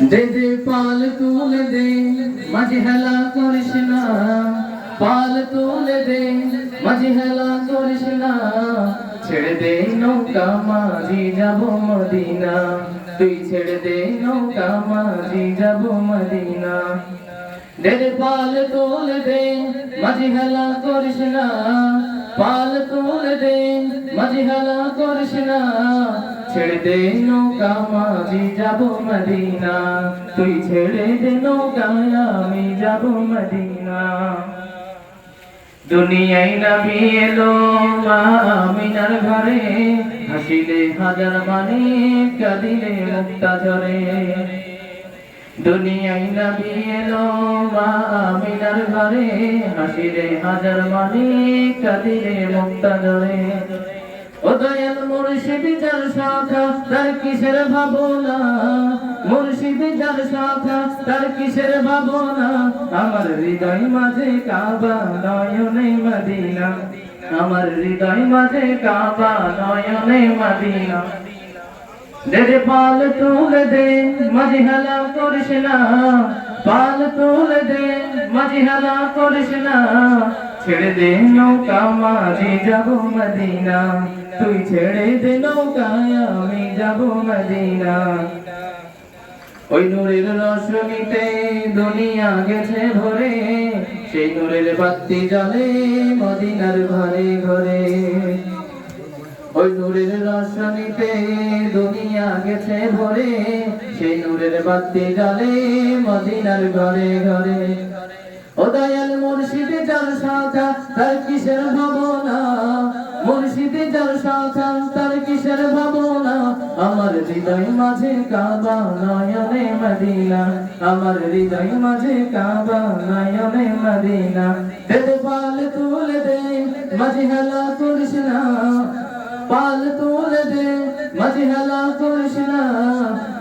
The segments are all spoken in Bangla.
দে দে পাল তুলে দে মাঝে হেলা করিস না। পাল তুলে দে মাঝে হেলা করিস না। ছেড়ে দে নৌকা, মাঝি যাব মদিনা। তুই ছেড়ে দে নৌকা, মাঝি যাব মদিনা। দে দে পাল তুলে দে মাঝে হেলা করিস না। পাল তুলে দে মাঝে হেলা করিস না। ছেড়ে দে নৌকা, মাঝি যাব মদিনা। তুই ছেড়ে দে নৌকায়, আমি যাব মদিনা। দুনিয়ায় নবী এলো মা আমিনার ঘরে। হাসিলে হাজার মানে কাঁদিলে মুক্তা ঝরে। দুনিয়ায় নবী এলো মা আমিনার ঘরে। হাসিলে হাজার মানে কাঁদিলে মুক্তা ঝরে। ও দয়াল মুর্শিদ যার শাখা, তার কিসের ভাবনা? মুর্শিদ যার শাখা, তার কিসের ভাবনা? আমার হৃদয় মাঝে কাবা নয়নে মদিনা। আমার হৃদয় মাঝে কাবা নয়নে মদিনা। দে দে পাল তুলে দে মাঝি হেলা করিস না। পাল তুলে দে মাঝি হেলা করিস না। ছেড়ে দে নৌকা, মাঝি যাব মদিনা। তুই ছেড়ে দে নৌকায়, আমি যাব মদিনা। ওই নূরের রশ্মিতে দুনিয়া গেছে ভরে, সেই নূরের বাতি জ্বলে মদিনার ঘরে ঘরে। ওই নূরের রশ্মিতে দুনিয়া গেছে ভরে, সেই নূরের বাতি জ্বলে মদিনার ঘরে ঘরে। তার কিসের ভাবনা? মুর্শিদে যার শাখা তার কিসের ভাবনা? আমার হৃদয় মাঝে কাবা, নয়নে মদিনা। আমার হৃদয় মাঝে কাবা, নয়নে মদিনা। দে দে পাল তুলে দে মাঝে হেলা করিস না পাল, তুলে দে মাঝে হেলা করিস না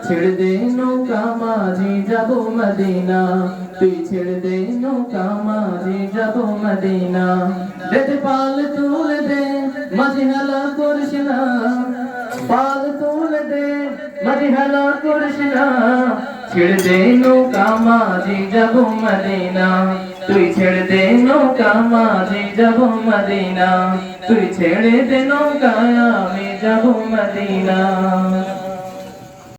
ছেড়ে দে নৌকা, মাঝি যাব মদিনা। তুই ছেড়ে দে নৌকা মাঝি যাব মদিনা দে দে পাল তুলে দে মাঝে হেলা করিস না পাল তুলে দে মাঝে হেলা করিস না ছেড়ে দে নৌকা মাঝি যাব মদিনা তুই ছেড়ে দে নৌকা মাঝি যাব মদিনা তুই ছেড়ে দে নৌকা আমি যাব মদিনা